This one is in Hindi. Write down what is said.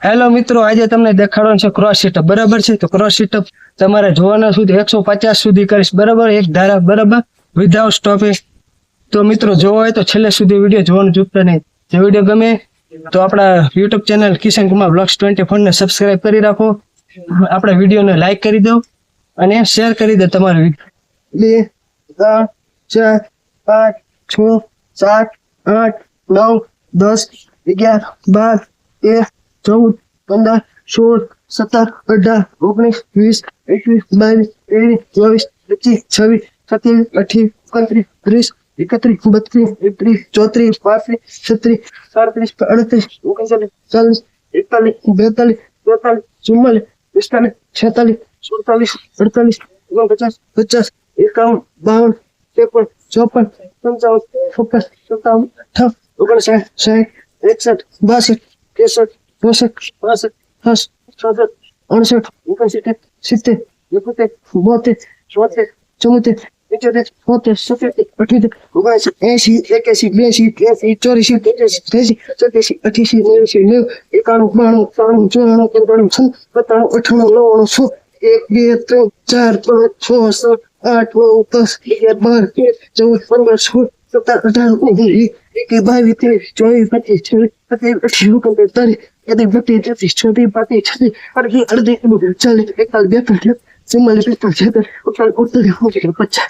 હેલો મિત્રો, આજે તમને દેખાડવાનું છે ક્રોસ સીટઅપ બરાબર છે? તો ક્રોસ સીટઅપ તમારે જોવાના સુધી એકસો પચાસ સુધી કરીશ. બરાબર? એક ધારા, બરાબર? વિધાઉટ સ્ટોપિંગ તો મિત્રો, જોવો હોય તો છેલ્લે સુધી વીડિયો જોવાનું ચૂકતા નહીં. જે વીડિયો ગમે તો આપણા YouTube channel Kishan Kumar blogs twenty ફોરને subscribe કરી રાખો. આપણા વિડીયોને લાઈક કરી દો અને શેર કરી દો તમારો બે, ત્રણ, ચાર, પાંચ, છ, સાત, આઠ, નવ, દસ, અગિયાર, બાર, તેર ચૌદ પંદર સોળ સત્તર અઢાર ઓગણીસ વીસ એકવીસ બાવીસ ત્રેવીસ ચોવીસ પચીસ છવ્વીસ સત્યાવીસ અઠ્યાવીસ ઓગણત્રીસ ત્રીસ એકત્રીસ બત્રીસ એકત્રીસ ચોત્રીસ પાંત્રીસ છત્રીસ સાડત્રીસ અડત્રીસ ઓગણચાલીસ ચાલીસ એકતાલીસ બેતાલીસ તેતાલીસ ચુમ્માલીસ પિસ્તાલીસ છેતાલીસ સુડતાલીસ અડતાલીસ ઓગણપચાસ પચાસ એકાવન બાવન ત્રેપન ચોપન પંચાવન છપ્પન સત્તાવન અઠાવન ઓગણસાઠ સાઠ એકસઠ બાસઠ ત્રેસઠ एक बे तीन चार पाँच छः सात आठ नौ दस ग्यारह बारह तेरह चौदह पंद्रह सोलह सत्रह अठारह उन्नीस बाईस तेईस चौबीस पच्चीस छब्बीस सत्ताईस अट्ठाईस उनतीस तारीख यदि व्यक्ति यदि शिष्य यदि बात इच्छा थी और ये अर्ध एक चल एक अलग पहले से मल्टीप्लाई कर उत्तर उत्तर हो गया बच्चा